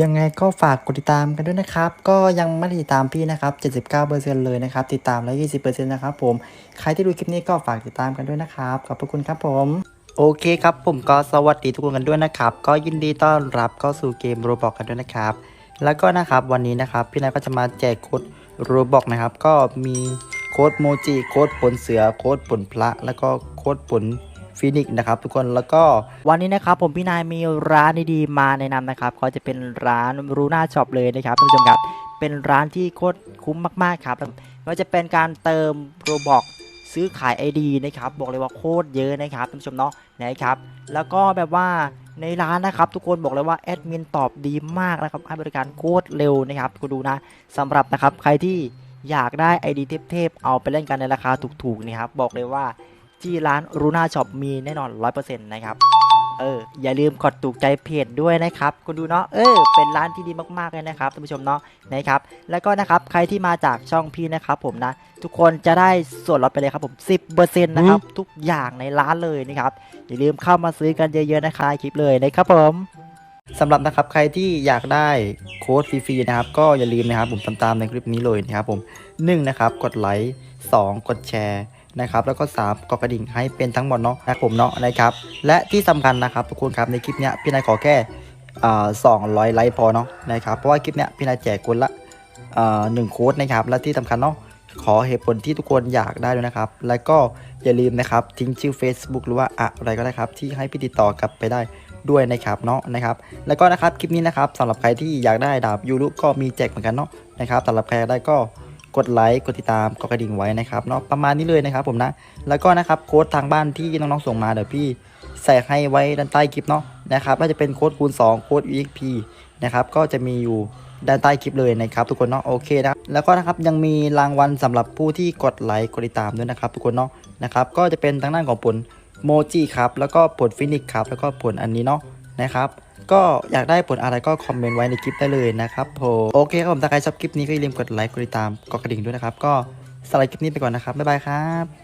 ยังไงก็ฝากกดติดตามกันด้วยนะครับ ก็ยังไม่ได้ติดตามพี่นะครับ 79%เลยนะครับ ติดตามแล้ว 20%นะครับผม ใครที่ดูคลิปนี้ก็ฝากติดตามกันด้วยนะครับ ขอบพระคุณครับผม โอเคครับผมก็สวัสดีทุกคนกันด้วยนะครับ ก็ยินดีต้อนรับเข้าสู่เกมโรบอกกันด้วยนะครับ แล้วก็นะครับวันนี้นะครับ พี่นายก็จะมาแจกโค้ดโรบอกนะครับ ก็มีโค้ดโมจิ โค้ดผลเสือ โค้ดผลพระ แล้วก็โค้ดผล ฟินิกส์นะครับทุกคนแล้วก็วันนี้นะครับผมพี่นายมีร้านดีๆมาแนะนำนะครับก็จะเป็นร้านรูน่าช็อปเลยนะครับท่านผู้ชมครับเป็นร้านที่โคตรคุ้มมากๆครับไม่ว่าจะเป็นการเติมโรบอกซื้อขาย ID นะครับบอกเลยว่าโคตรเยอะนะครับท่านผู้ชมเนาะนะครับ แล้วก็แบบว่าในร้านนะครับทุกคนบอกเลยว่าแอดมินตอบดีมากนะครับให้บริการโคตรเร็วนะครับคุณดูนะสำหรับนะครับใครที่อยากได้ ID เทพๆเอาไปเล่นกันในราคาถูกๆนะครับบอกเลยว่า ที่ร้านรูน่าช็อปมีแน่นอน 100%นะครับเอออย่าลืมกดถูกใจเพจด้วยนะครับคุณดูเนาะเออเป็นร้านที่ดีมากๆเลยนะครับท่านผู้ชมเนาะนะครับ แล้วก็นะครับใครที่มาจากช่องพี่นะครับ ผมนะ ทุกคนจะได้ส่วนลดไปเลยครับผม 10%นะครับทุกอย่างในร้านเลยนะครับอย่าลืมเข้ามาซื้อกันเยอะๆนะคะคลิปเลยนะครับผมสำหรับนะครับใครที่อยากได้โค้ดฟรีๆนะครับ ก็อย่าลืมนะครับผมตามตามๆในคลิปนี้เลยนะครับผม1นะครับกดไลค์2กดแชร์ นะครับแล้วก็ 3กดกระดิ่งให้เป็นทั้งหมดเนาะนะผมเนาะนะครับและที่สำคัญนะครับทุกคนครับในคลิปเนี้ยพี่นายขอแค่สอ่า200ไลค์พอเนาะนะครับเพราะว่าคลิปเนี้ยพี่นายแจกคนละหนึ่งโค้ดนะครับและที่สำคัญเนาะขอเหตุผลที่ทุกคนอยากได้ด้วยนะครับ แล้วก็อย่าลืมนะครับทิ้งชื่อ Facebook หรือว่าอะไรก็ได้ครับที่ให้พี่ติดต่อกลับไปได้ด้วยนะครับเนาะนะครับ แล้วก็นะครับคลิปนี้นะครับสำหรับใครที่อยากได้ดาบยูรุก็มีแจกเหมือนกันเนาะนะครับสำหรับใครได้ก็ กดไลค์กดติดตามกดกระดิ่งไว้นะครับเนาะประมาณนี้เลยนะครับผมนะ แล้วก็นะครับโค้ดทางบ้านที่น้องๆส่งมาเดี๋ยวพี่ใส่ให้ไว้ด้านใต้คลิปเนาะนะครับก็จะเป็นโค้ดคูณ 2 โค้ด UXP นะครับก็จะมีอยู่ด้านใต้คลิปเลยนะครับทุกคนเนาะโอเคนะแล้วก็นะครับยังมีรางวัลสำหรับผู้ที่กดไลค์กดติดตามด้วยนะครับทุกคนเนาะนะครับก็จะเป็นทางด้านของผลโมจิครับแล้วก็ผลฟินิกครับแล้วก็ผลอันนี้เนาะนะครับ ก็อยากได้ผลอะไรก็คอมเมนต์ไว้ในคลิปได้เลยนะครับผมโอเคครับผมถ้าใครชอบคลิปนี้ก็อย่าลืมกดไลค์กดติดตามกดกระดิ่งด้วยนะครับ ก็สไลด์คลิปนี้ไปก่อนนะครับบ๊ายบายครับ